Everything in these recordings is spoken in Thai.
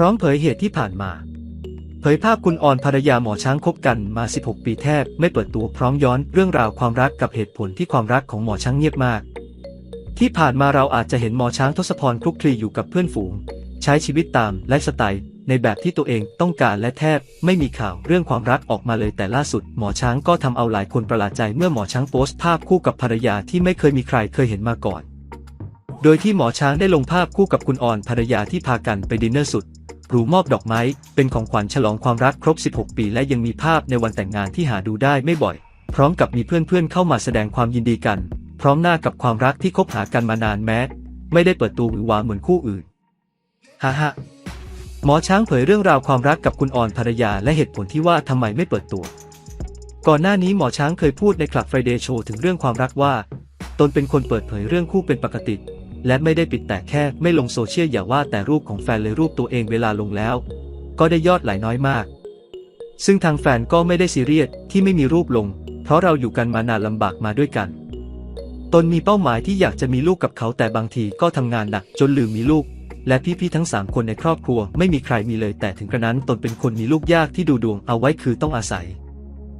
พร้อมเผยเหตุที่ผ่านมา เผยภาพคุณออนภรรยาหมอช้างคบกันมา 16 ปีแทบไม่เปิดตัวพร้อมย้อนเรื่องราวความรักกับเหตุผลที่ความรักของหมอช้างเงียบมาก ที่ผ่านมาเราอาจจะเห็นหมอช้างทศพรคลุกคลีอยู่กับเพื่อนฝูง ใช้ชีวิตตามไลฟ์สไตล์ในแบบที่ตัวเองต้องการและแทบไม่มีข่าวเรื่องความรักออกมาเลยแต่ล่าสุด หมอช้างก็ทำเอาหลายคนประหลาดใจเมื่อหมอช้างโพสต์ภาพคู่กับภรรยาที่ไม่เคยมีใครเคยเห็นมาก่อน โดยที่หมอช้างได้ลงภาพคู่กับคุณอ่อนภรรยาที่พากันไปดินเนอร์สุดหรูมอบดอกไม้ เป็นของขวัญฉลองความรักครบ 16 ปี และยังมีภาพในวันแต่งงานที่หาดูได้ไม่บ่อย พร้อมกับมีเพื่อนๆเข้ามาแสดงความยินดีกัน พร้อมหน้ากับความรักที่คบหากันมานานแม้ ไม่ได้เปิดตัวหรือหวาเหมือนคู่อื่นฮ่าฮ่าหมอช้างเผยเรื่องราวความรักกับคุณอ่อนภรรยาและเหตุผลที่ว่าทำไมไม่เปิดตัว ก่อนหน้านี้หมอช้างเคยพูดในคลับไฟเดย์โชว์ถึงเรื่องความรักว่า ตนเป็นคนเปิดเผยเรื่องคู่เป็นปกติ และไม่ได้ปิดแต่แค่ไม่ลงโซเชียลอย่าว่าแต่รูปของแฟนเลยรูปตัวเองเวลาลงแล้ว ก็ได้ยอดหลายน้อยมาก ซึ่งทางแฟนก็ไม่ได้ซีเรียสที่ไม่มีรูปลง เพราะเราอยู่กันมานานลำบากมาด้วยกัน ตนมีเป้าหมายที่อยากจะมีลูกกับเขาแต่บางทีก็ทำงานหนักจนลืมมีลูก และพี่ๆทั้งสามคนในครอบครัวไม่มีใครมีเลย แต่ถึงกระนั้นตนเป็นคนมีลูกยากที่ดูดวงเอาไว้คือต้องอาศัย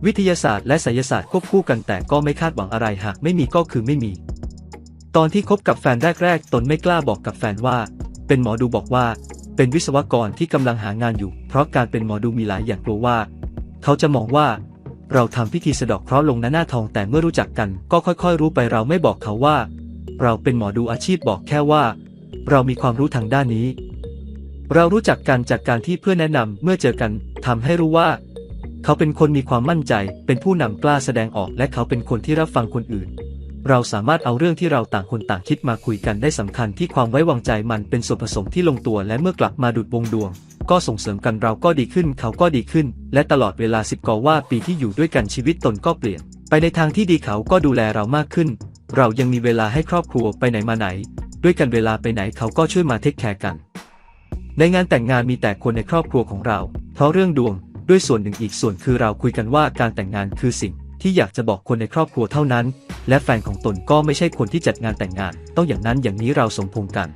วิทยาศาสตร์และไสยศาสตร์ควบคู่กันแต่ก็ไม่คาดหวังอะไรหากไม่มีก็คือไม่มี ตอนที่คบกับแฟนแรกๆ ตนไม่กล้าบอกกับแฟนว่า เป็นหมอดูบอกว่า เป็นวิศวกรที่กำลังหางานอยู่ เพราะการเป็นหมอดูมีหลายอย่างกลัวว่า เขาจะมองว่า เราทำพิธีสะดอกเคราะห์ลงหน้าหน้าทองแต่เมื่อรู้จักกันก็ค่อยๆ รู้ไปเราไม่บอกเขาว่า เราเป็นหมอดูอาชีพบอกแค่ว่า เรามีความรู้ทางด้านนี้ เรารู้จักกันจากการที่เพื่อนแนะนำเมื่อเจอกันทำให้รู้ว่า เขาเป็นคนมีความมั่นใจ เป็นผู้นำกล้าแสดงออกและเขาเป็นคนที่รับฟังคนอื่น เราสามารถเอาเรื่องที่เราต่างคนต่างคิดมาคุยกันได้สำคัญที่ความไว้วางใจมันเป็นส่วนผสมที่ลงตัวและเมื่อกลับมาดุดวงดวง ก็ส่งเสริมกันเราก็ดีขึ้นเขาก็ดีขึ้น และตลอดเวลาสิบกว่าปีที่อยู่ด้วยกันชีวิตตนก็เปลี่ยน ไปในทางที่ดีเขาก็ดูแลเรามากขึ้น เรายังมีเวลาให้ครอบครัวไปไหนมาไหน ด้วยกันเวลาไปไหนเขาก็ช่วยมาเทคแคร์กัน ในงานแต่งงานมีแต่คนในครอบครัวของเรา เพราะเรื่องดวงด้วยส่วนหนึ่งอีกส่วนคือเราคุยกันว่าการแต่งงานคือสิ่ง ที่อยากจะบอกคนในครอบครัวเท่านั้น และแฟนของตนก็ไม่ใช่คนที่จัดงานแต่งงาน ต้องอย่างนั้นอย่างนี้เราสมพงษ์กัน